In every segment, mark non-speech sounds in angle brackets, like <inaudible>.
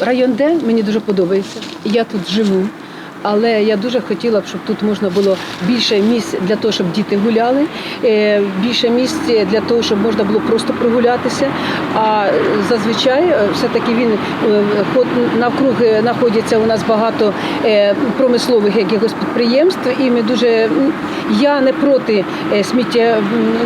Район Д мені дуже подобається. Я тут живу. Але я дуже хотіла б, щоб тут можна було більше місць для того, щоб діти гуляли, е, більше місць для того, щоб можна було просто прогулятися. А зазвичай е, все-таки він е, навкруги знаходиться у нас багато промислових якихось підприємств, і ми дуже я не проти сміття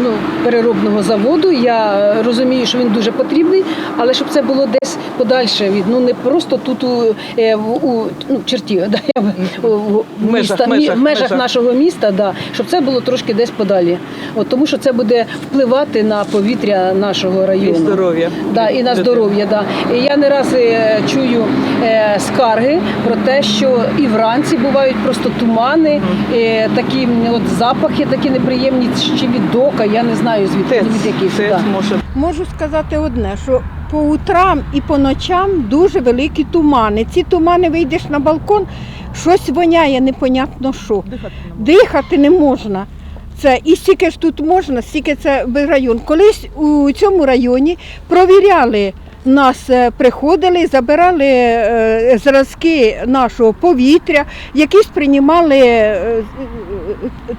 ну, переробного заводу. Я розумію, що він дуже потрібний, але щоб це було десь подальше від ну не просто тут у, е, у ну, черті, <laughs> да, я б- у- межах, міста, межах, в межах нашого міста, да, щоб це було трошки десь подалі. От тому що це буде впливати на повітря нашого району. І здоров'я. Да, і на здоров'я. Да. І я не раз е, чую е, скарги про те, що і вранці бувають просто тумани, е, такі от запахи такі неприємні, чи від дока, я не знаю звідки Тец, від яких. тец да. може Можу сказати одне, що по утрам і по ночам дуже великі тумани. Ці тумани вийдеш на балкон, щось воняє, непонятно що. Дихати не можна. Це і стільки ж тут можна, стільки це район. Колись у цьому районі провіряли. Нас е, приходили, забирали е, зразки нашого повітря, якісь приймали е,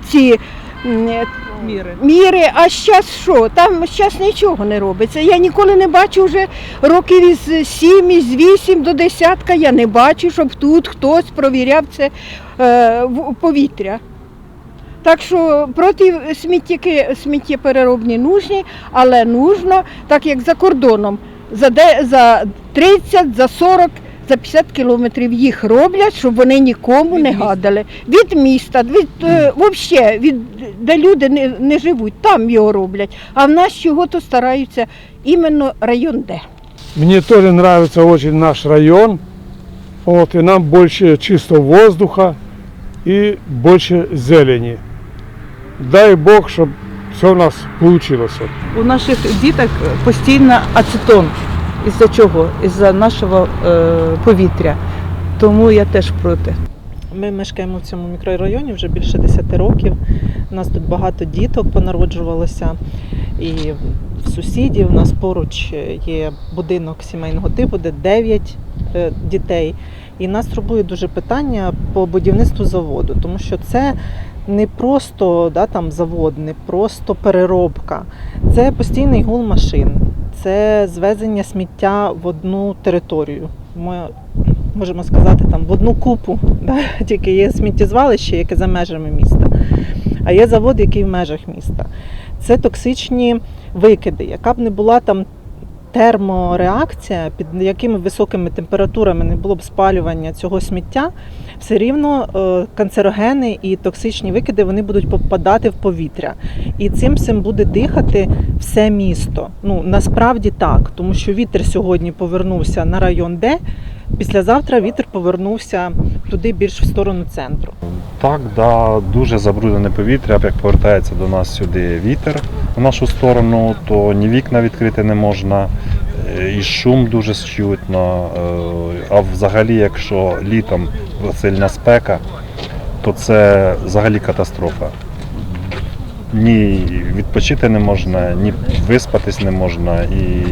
ці міри. міри, а зараз що? Там зараз нічого не робиться. Я ніколи не бачу вже років із 7, із 8 до десятка. Я не бачу, щоб тут хтось провіряв це е, в- повітря. Так що проти сміттєки, сміттєпереробні нужні, але нужно, так як за кордоном, за, де, за 30, за 40, за 50 кілометрів їх роблять, щоб вони нікому Від не міста. гадали. Від міста, від, е, вообще, від, де люди не, не живуть, там його роблять. А в нас чого-то стараються іменно район Д. Мне тоже нравится очень наш район. Вот, и нам больше чистого воздуха и больше зелени. Дай Бог, чтобы все у нас получилось. У наших діток постійно ацетон. Із-за чого? Із-за нашого е, повітря. Тому я теж проти. Ми мешкаємо в цьому мікрорайоні вже більше 10 років. У нас тут багато діток понароджувалося. І в сусідів у нас поруч є будинок сімейного типу, де 9 е, дітей. І нас турбує дуже питання по будівництву заводу, тому що це не просто да, там, завод, не просто переробка. Це постійний гул машин, це звезення сміття в одну територію. Ми можемо сказати, там в одну купу. <laughs> Да? Тільки є сміттєзвалище, яке за межами міста, а є завод, який в межах міста. Це токсичні викиди, яка б не була там. Термореакція, під якими високими температурами не було б спалювання цього сміття, все рівно е, канцерогени і токсичні викиди вони будуть попадати в повітря. І цим всім буде дихати все місто. Ну насправді так, тому що вітер сьогодні повернувся на район Д. Післязавтра вітер повернувся туди більш в сторону центру. Так, да, дуже забруднене повітря, як повертається до нас сюди вітер в нашу сторону, то ні вікна відкрити не можна, і шум дуже чутно. е, А взагалі, якщо літом сильна спека, то це взагалі катастрофа. Ні відпочити не можна, ні виспатись не можна. І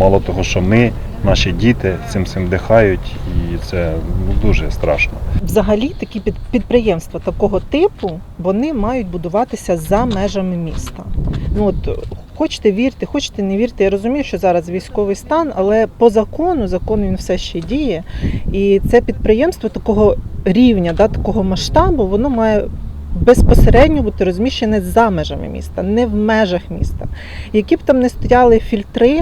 мало того, що ми, наші діти цим цим дихають, і це ну, дуже страшно. Взагалі такі під- підприємства такого типу вони мають будуватися за межами міста. Ну от хочете вірте, хочете не вірте. Я розумію, що зараз військовий стан, але по закону закон він все ще діє. І це підприємство такого рівня, да, такого масштабу, воно має. Безпосередньо бути розміщене за межами міста, не в межах міста. Які б там не стояли фільтри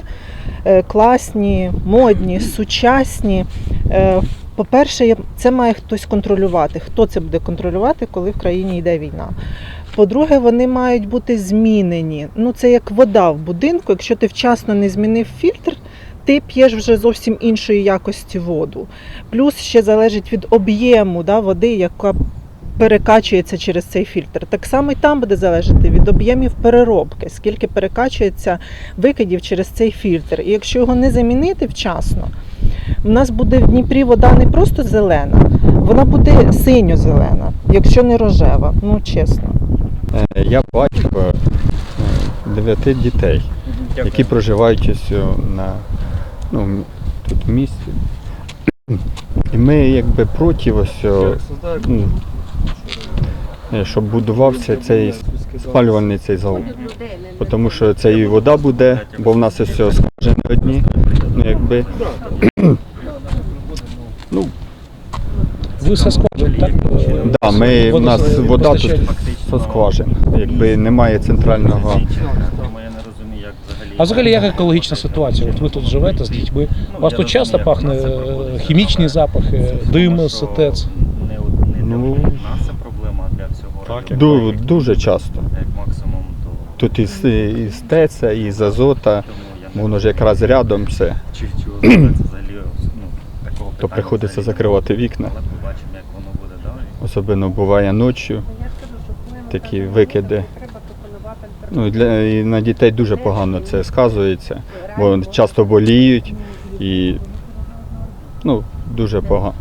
е, класні, модні, сучасні, е, по-перше, це має хтось контролювати. Хто це буде контролювати, коли в країні йде війна? По-друге, вони мають бути змінені. Ну, це як вода в будинку. Якщо ти вчасно не змінив фільтр, ти п'єш вже зовсім іншої якості воду. Плюс ще залежить від об'єму да, води, яка перекачується через цей фільтр. Так само і там буде залежати від об'ємів переробки, скільки перекачується викидів через цей фільтр. І якщо його не замінити вчасно, у нас буде в Дніпрі вода не просто зелена, вона буде синьо-зелена, якщо не рожева. Ну чесно. Е, Я батько, е, дев'яти дітей, які проживають на ну, тут в місті. І ми якби проти ось, е, щоб будувався цей спалювальний цей завод. Тому що це і вода буде, бо в нас ось о, скважини одні. Ну, якби, <clears throat> Ви со скважин, так? да, ми, в нас вода тут скважин. Якби немає центрального. А взагалі як екологічна ситуація? От ви тут живете з дітьми. У вас тут часто пахне е, хімічні запахи, дим з ТЕЦ. Ну, всього району. ду- дуже часто. Як максимум, то Тут із, із ТЕЦа, із азота, тому я воно ж якраз рядом все, чи чого взагалі ну, такого то питання приходиться взагалі закривати вікна. Але побачимо, як воно буде далі. Особливо буває ночі, такі викиди. Ну, і для, і на дітей дуже погано це сказується, бо часто боліють і ну, дуже погано.